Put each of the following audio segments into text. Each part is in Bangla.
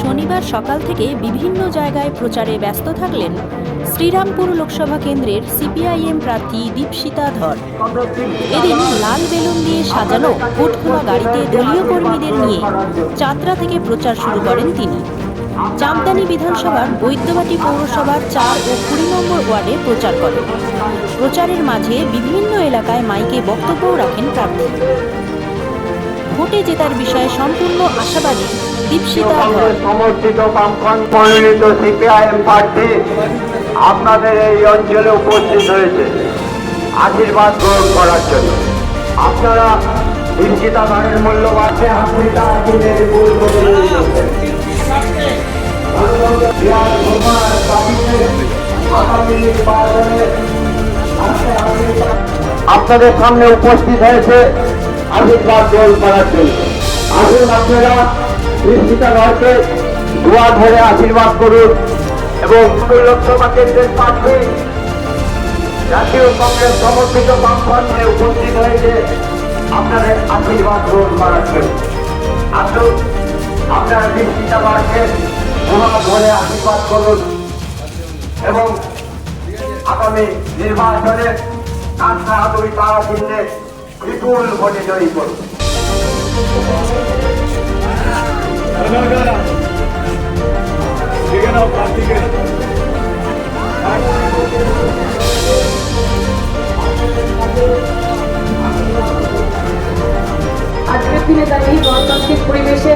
শনিবার সকাল থেকে বিভিন্ন জায়গায় প্রচারে ব্যস্ত থাকলেন শ্রীরামপুর লোকসভা কেন্দ্রের সিপিআইএম প্রার্থী দীপশিতা ধর। এদিন লাল বেলুন দিয়ে সাজানো ভোট খোলা গাড়িতে দলীয় কর্মীদের নিয়ে চাতরা থেকে প্রচার শুরু করেন তিনি। চামদানি বিধানসভার বৈদ্যবাটি পৌরসভার চার ও কুড়ি নম্বর ওয়ার্ডে প্রচার করেন। প্রচারের মাঝে বিভিন্ন এলাকায় মাইকে বক্তব্যও রাখেন প্রার্থী। ভোটে জেতার বিষয়ে সম্পূর্ণ আশাবাদী দীপশিতা সমর্থিত বামফ্রন্ট মনোনীত সিপিআইএম প্রার্থী আপনাদের এই অঞ্চলে উপস্থিত হয়েছে। আশীর্বাদ গ্রহণ করার জন্য। আপনারা আপনি তার কুমার বাড়িতে আগামী নির্বাচনে আপনাদের সামনে উপস্থিত হয়েছে। আশীর্বাদ গ্রহণ করার জন্য। আসুন আপনারা দীক্ষিতা ঘরকে দোয়া ধরে আশীর্বাদ করুন এবং লোকসভা কেন্দ্রের প্রার্থী জাতীয় কংগ্রেস সমর্থিত বামফ্রন্টে উপস্থিত হয়েছে, আপনাদের আশীর্বাদ গ্রহণ করার জন্য। আসুন, আপনারা দীক্ষিতা ঘরকে দোয়া ধরে আশীর্বাদ করুন এবং আগামী নির্বাচনে আস্থা দুই তারা চিহ্নে বিপুল ভোটে জয়ী করুন। আজকের দিনে দাঁড়িয়ে গণতান্ত্রিক পরিবেশে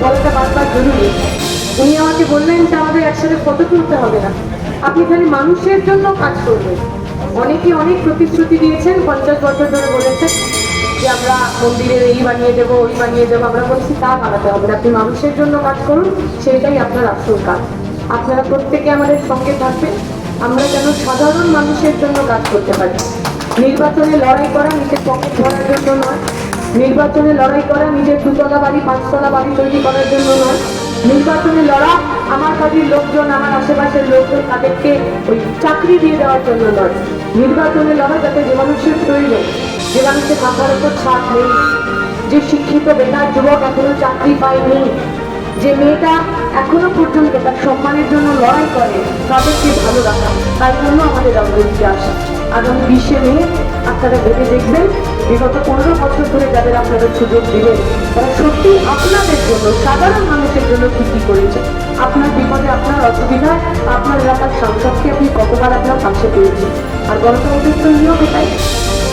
বলাটা বারবার জরুরি। উনি আমাকে বললেন যে আমাদের একসাথে ফটো তুলতে হবে না। আপনি খালি মানুষের জন্য কাজ করবেন। অনেকে অনেক প্রতিশ্রুতি দিয়েছেন, পঞ্চাশ বছর ধরে বলেছেন যে আমরা মন্দিরের এই বানিয়ে দেবো, ওই বানিয়ে দেবো, আমরা বলছি তা বানাতে হবে আপনি মানুষের জন্য কাজ করুন, সেটাই আপনার আসল কাজ। আপনারা প্রত্যেকে আমাদের সঙ্গে থাকবেন। আমরা যেন সাধারণ মানুষের জন্য কাজ করতে পারি। নির্বাচনে লড়াই করা নিজের পকেট ভরার জন্য নয়। নির্বাচনে লড়াই করা নিজের দুতলা বাড়ি, পাঁচতলা বাড়ি তৈরি করার জন্য নয়। নির্বাচনে লড়া আমার বাড়ির লোকজন, আমার আশেপাশের লোকজন তাদেরকে ওই চাকরি দিয়ে দেওয়ার জন্য নয় নির্বাচনে লড়া যাতে যে মানুষের প্রয়োজন, যে মানুষের মাথার উপর ছাদ নেই, যে শিক্ষিত বেকার যুবক এখনও চাকরি পায়নি, যে মেয়েটা এখনও পর্যন্ত তার সম্মানের জন্য লড়াই করে, তাদেরকে ভালো রাখা তার জন্য আমাদের রাজনীতিতে আসা। আগামী বিশে মে আপনারা ভেবে দেখবেন বিগত পনেরো বছর ধরে যাদের আপনারা সুযোগ দিলেন তারা সত্যি আপনাদের জন্য, সাধারণ মানুষের জন্য কি কি করেছে? আপনার বিপদে আপনার অসুবিধায় আপনার এলাকার সাংসদকে আপনি কতবার আপনার পাশে পেয়েছেন? আর গণতন্ত্রের তো নিয়ম এটাই।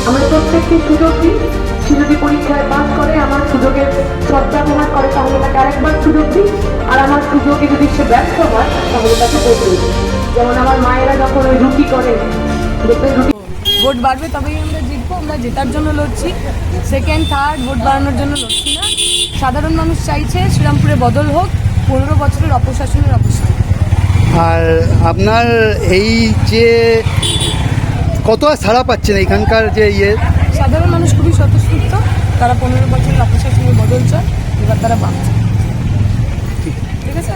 আমরা প্রত্যেককে সুযোগ দিই সে যদি পরীক্ষায় পাস করে, আমার সুযোগের সদ্ব্যবহার করে, তাহলে তাকে আরেকবার সুযোগ দিই। আর আমার সুযোগে যদি সে ব্যর্থ হয়, তাহলে তাকে বদলে যেমন আমার মায়েরা যখন ওই রুটি করে, দেখবেন রুটি ভোট বাড়বে তবেই আমরা জিতবো আমরা জেতার জন্য লড়ছি। সেকেন্ড থার্ড ভোট বাড়ানোর জন্য লড়ছি না। সাধারণ মানুষ চাইছে শ্রীরামপুরে বদল হোক পনেরো বছরের অপশাসনের অবসান। আর আপনার এই যে কত আর সাড়া পাচ্ছেন এখানকার যে ইয়ে? সাধারণ মানুষ খুবই স্বতঃস্ফূর্ত। তারা পনেরো বছরের অপশাসনের বদল চায় এবার তারা বাঁচছে ঠিক আছে?